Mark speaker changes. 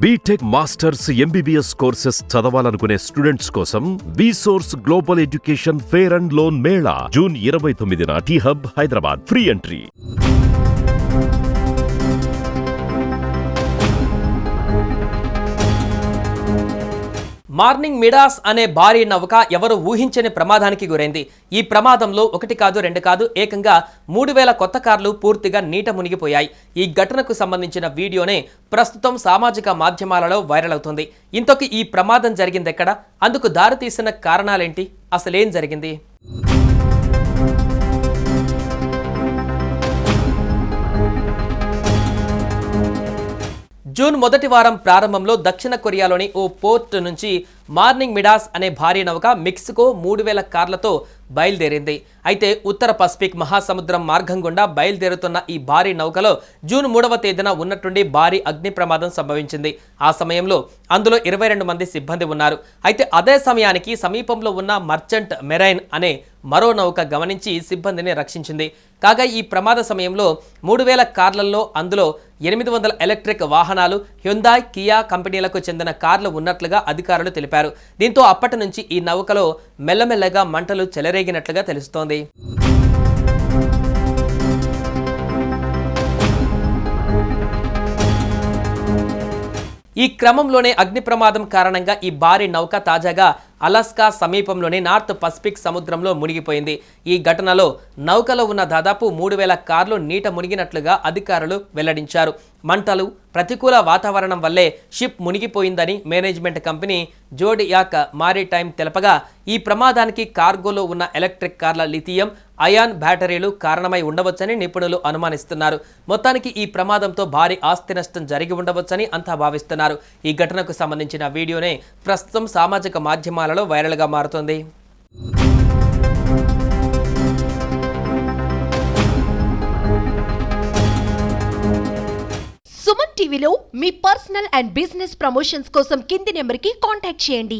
Speaker 1: BTech masters MBBS courses చదవాలనుకునే students కోసం source global education fair and loan mela June ఇరవై తొమ్మిదిన T hub Hyderabad free entry
Speaker 2: Morning Midas అనే భారీ నౌక ఎవరు ఊహించని ప్రమాదానికి గురైంది. ఈ ప్రమాదంలో ఒకటి కాదు రెండు కాదు ఏకంగా మూడు వేల కొత్త కార్లు పూర్తిగా నీట మునిగిపోయాయి. ఈ ఘటనకు సంబంధించిన వీడియోనే ప్రస్తుతం సామాజిక మాధ్యమాలలో వైరల్ అవుతుంది. ఇంతకు ఈ ప్రమాదం జరిగింది ఎక్కడ అందుకు దారితీసిన కారణాలేంటి? అసలేం జరిగింది? జూన్ మొదటి వారం ప్రారంభంలో దక్షిణ కొరియాలోని ఓ పోర్ట్ నుంచి మార్నింగ్ మిడాస్ అనే భారీ నౌక మెక్సికో మూడు వేల కార్లతో బయలుదేరింది. అయితే ఉత్తర పసిఫిక్ మహాసముద్రం మార్గం గుండా బయలుదేరుతున్న ఈ భారీ నౌకలో జూన్ మూడవ తేదీన ఉన్నట్టుండి భారీ అగ్ని ప్రమాదం సంభవించింది. ఆ సమయంలో అందులో ఇరవై రెండు మంది సిబ్బంది ఉన్నారు. అయితే అదే సమయానికి సమీపంలో ఉన్న మర్చెంట్ మెరైన్ అనే మరో నౌక గమనించి సిబ్బందిని రక్షించింది. కాగా ఈ ప్రమాద సమయంలో మూడు వేల కార్లలో అందులో ఎనిమిది వందల ఎలక్ట్రిక్ వాహనాలు హ్యుందాయ్ కియా కంపెనీలకు చెందిన కార్లు ఉన్నట్లుగా అధికారులు తెలిపారు. దీంతో అప్పటి నుంచి ఈ నౌకలో మెల్లమెల్లగా మంటలు చెలరేగినట్లుగా తెలుస్తోంది. ఈ క్రమంలోనే అగ్ని ప్రమాదం కారణంగా ఈ భారీ నౌక తాజాగా అలాస్కా సమీపంలోని నార్త్ పసిఫిక్ సముద్రంలో మునిగిపోయింది. ఈ ఘటనలో నౌకలో ఉన్న దాదాపు మూడు వేల కార్లు నీట మునిగినట్లుగా అధికారులు వెల్లడించారు. మంటలు ప్రతికూల వాతావరణం వల్లే షిప్ మునిగిపోయిందని మేనేజ్మెంట్ కంపెనీ జోడియాక్ మారిటైమ్ తెలపగా ఈ ప్రమాదానికి కార్గోలో ఉన్న ఎలక్ట్రిక్ కార్ల లిథియం అయాన్ బ్యాటరీలు కారణమై ఉండవచ్చని నిపుణులు అనుమానిస్తున్నారు. మొత్తానికి ఈ ప్రమాదంతో భారీ ఆస్తి నష్టం జరిగి ఉండవచ్చని అంతా భావిస్తున్నారు. ఈ ఘటనకు సంబంధించిన వీడియోనే ప్రస్తుతం సామాజిక మాధ్యమాలలో వైరల్గా మారుతోంది.
Speaker 3: సుమన్ టీవీలో మీ పర్సనల్ అండ్ బిజినెస్ ప్రమోషన్స్ కోసం కింది నెంబర్కి కాంటాక్ట్ చేయండి.